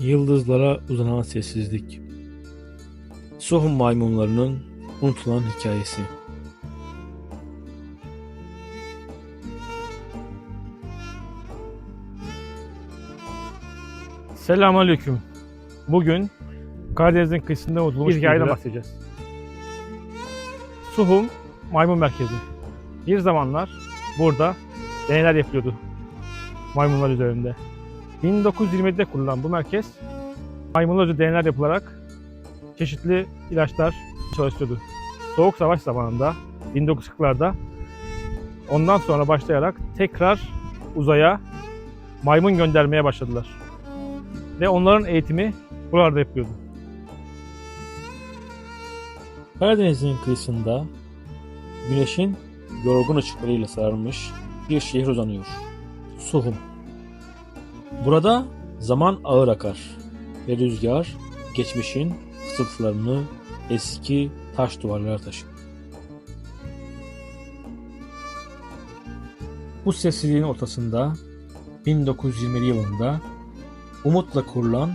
Yıldızlara uzanan sessizlik. Sohum maymunlarının unutulan hikayesi. Selamünaleyküm. Bugün Karadeniz'in kıyısında unutulmuş bir hikayeden bahsedeceğiz. Suhum Maymun Merkezi. Bir zamanlar burada deneyler yapılıyordu maymunlar üzerinde. 1927'de kurulan bu merkez maymunlar üzerinde deneyler yapılarak çeşitli ilaçlar çalıştırıyordu. Soğuk Savaş zamanında 1940'larda ondan sonra başlayarak tekrar uzaya maymun göndermeye başladılar ve onların eğitimi buralarda yapılıyordu. Karadeniz'in kıyısında güneşin yorgun ışıklarıyla sarılmış bir şehir uzanıyor. Suhum. Burada zaman ağır akar ve rüzgar geçmişin fısıltılarını eski taş duvarlara taşır. Bu sessizliğin ortasında 1927 yılında umutla kurulan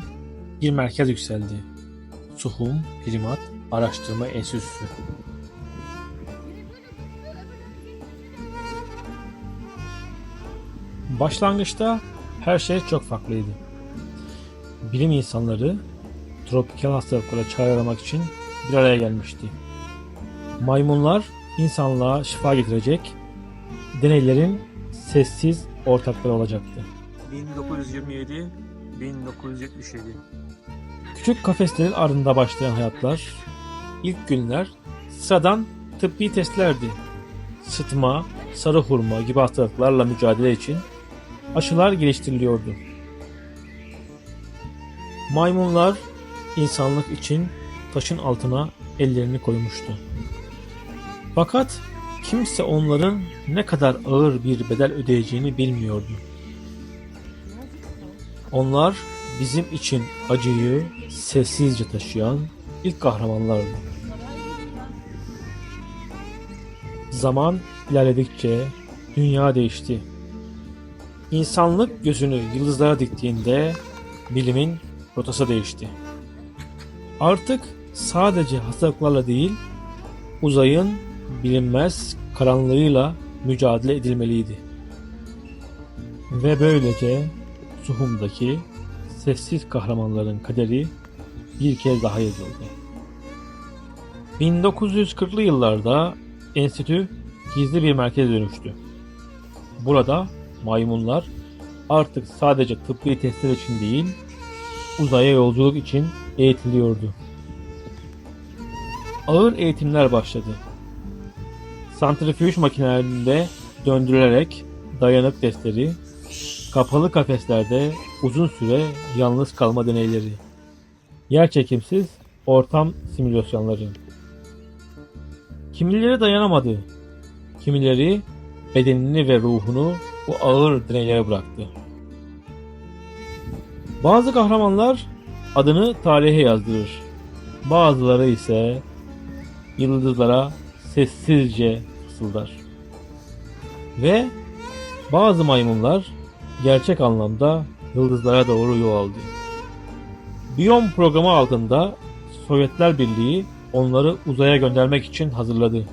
bir merkez yükseldi. Suhum Primat Araştırma Enstitüsü. Başlangıçta her şey çok farklıydı. Bilim insanları tropikal hastalıklara çare aramak için bir araya gelmişti. Maymunlar insanlığa şifa getirecek deneylerin sessiz ortakları olacaktı. 1927 1977 Küçük kafeslerin ardında başlayan hayatlar, ilk günler sıradan tıbbi testlerdi. Sıtma, sarı hurma gibi hastalıklarla mücadele için aşılar geliştiriliyordu. Maymunlar insanlık için taşın altına ellerini koymuştu. Fakat kimse onların ne kadar ağır bir bedel ödeyeceğini bilmiyordu. Onlar bizim için acıyı sessizce taşıyan ilk kahramanlardı. Zaman ilerledikçe dünya değişti. İnsanlık gözünü yıldızlara diktiğinde bilimin rotası değişti. Artık sadece hastalıklarla değil, uzayın bilinmez karanlığıyla mücadele edilmeliydi. Ve böylece Suhum'daki sessiz kahramanların kaderi bir kez daha yazıldı. 1940'lı yıllarda enstitü gizli bir merkeze dönüştü. Burada maymunlar artık sadece tıbbi testler için değil, uzaya yolculuk için eğitiliyordu. Ağır eğitimler başladı. Santrifüj makinelerinde döndürülerek dayanık testleri, kapalı kafeslerde uzun süre yalnız kalma deneyleri, yerçekimsiz ortam simülasyonları. Kimileri dayanamadı, kimileri bedenini ve ruhunu bu ağır deneylere bıraktı. Bazı kahramanlar adını tarihe yazdırır. Bazıları ise yıldızlara sessizce fısıldar. Ve bazı maymunlar gerçek anlamda yıldızlara doğru yol aldı. Biyom programı altında Sovyetler Birliği onları uzaya göndermek için hazırladı.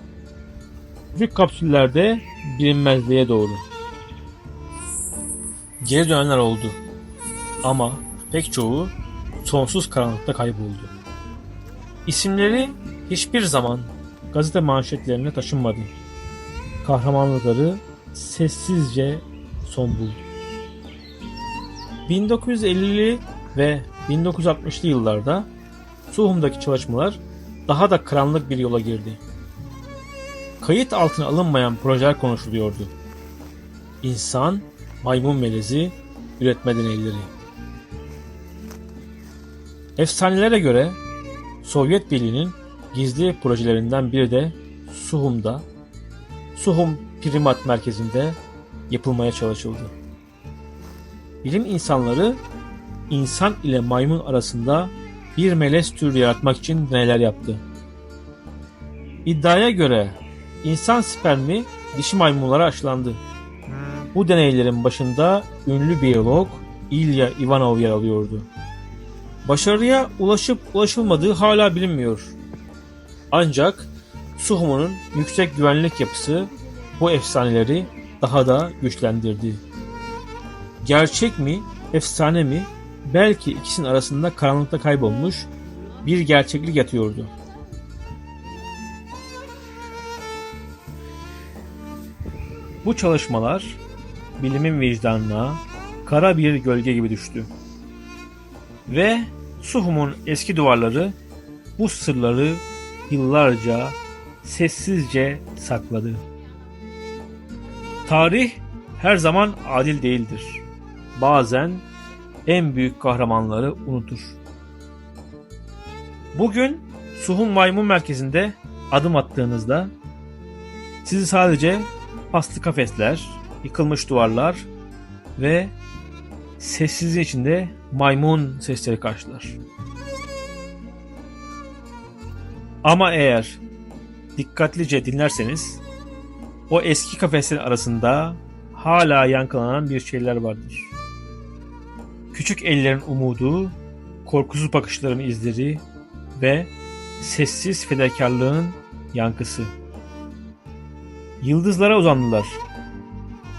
Küçük kapsüllerde bilinmezliğe doğru. Geri dönenler oldu. Ama pek çoğu sonsuz karanlıkta kayboldu. İsimleri hiçbir zaman gazete manşetlerine taşınmadı. Kahramanlıkları sessizce son buldu. 1950'li ve 1960'lı yıllarda Suhum'daki çalışmalar daha da karanlık bir yola girdi. Kayıt altına alınmayan projeler konuşuluyordu. İnsan, maymun melezi, üretme deneyleri. Efsanelere göre Sovyet Birliği'nin gizli projelerinden biri de Suhum'da, Suhum Primat Merkezi'nde yapılmaya çalışıldı. Bilim insanları insan ile maymun arasında bir melez tür yaratmak için deneyler yaptı. İddiaya göre insan spermi dişi maymunlara aşılandı. Bu deneylerin başında ünlü biyolog İlya Ivanov yer alıyordu. Başarıya ulaşıp ulaşılmadığı hala bilinmiyor. Ancak Suhumu'nun yüksek güvenlik yapısı bu efsaneleri daha da güçlendirdi. Gerçek mi, efsane mi? Belki ikisinin arasında karanlıkta kaybolmuş bir gerçeklik yatıyordu. Bu çalışmalar bilimin vicdanına kara bir gölge gibi düştü. Ve Suhum'un eski duvarları bu sırları yıllarca sessizce sakladı. Tarih her zaman adil değildir. Bazen en büyük kahramanları unutur. Bugün Suhum Maymun Merkezi'nde adım attığınızda sizi sadece paslı kafesler, yıkılmış duvarlar ve sessizliğin içinde maymun sesleri karşılar. Ama eğer dikkatlice dinlerseniz o eski kafeslerin arasında hala yankılanan bir şeyler vardır. Küçük ellerin umudu, korkusuz bakışların izleri ve sessiz fedakarlığın yankısı. Yıldızlara uzandılar.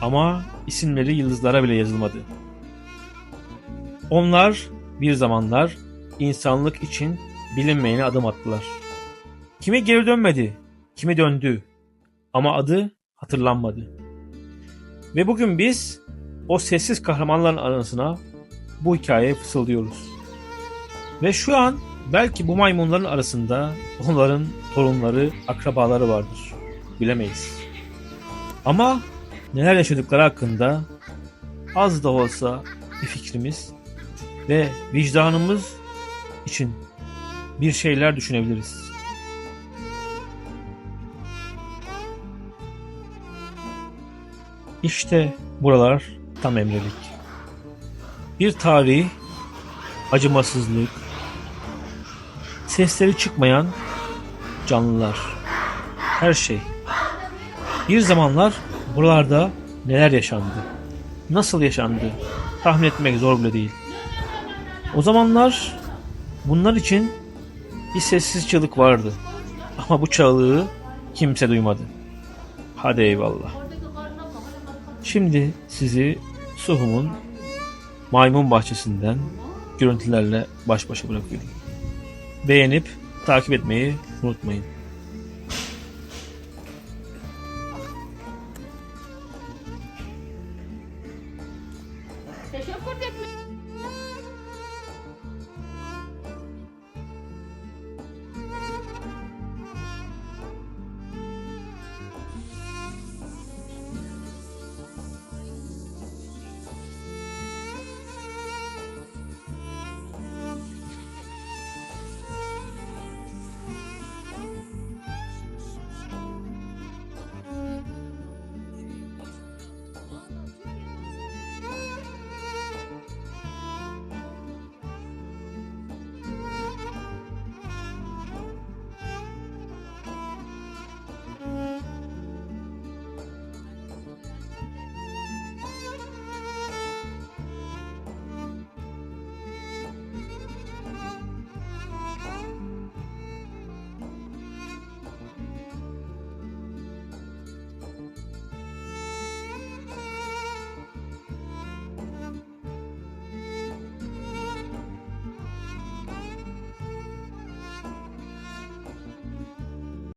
Ama isimleri yıldızlara bile yazılmadı. Onlar bir zamanlar insanlık için bilinmeyene adım attılar. Kimi geri dönmedi, kimi döndü. Ama adı hatırlanmadı. Ve bugün biz o sessiz kahramanların arasına bu hikayeyi fısıldıyoruz. Ve şu an belki bu maymunların arasında onların torunları, akrabaları vardır. Bilemeyiz. Ama neler yaşadıkları hakkında az da olsa bir fikrimiz ve vicdanımız için bir şeyler düşünebiliriz. İşte buralar tam emrelik. Bir tarih, acımasızlık, sesleri çıkmayan canlılar, her şey. Bir zamanlar buralarda neler yaşandı? Nasıl yaşandı? Tahmin etmek zor bile değil. O zamanlar bunlar için bir sessiz çığlık vardı. Ama bu çığlığı kimse duymadı. Hadi eyvallah. Şimdi sizi Suhum'un maymun bahçesinden görüntülerle baş başa bırakıyorum. Beğenip takip etmeyi unutmayın. Yes, of course that.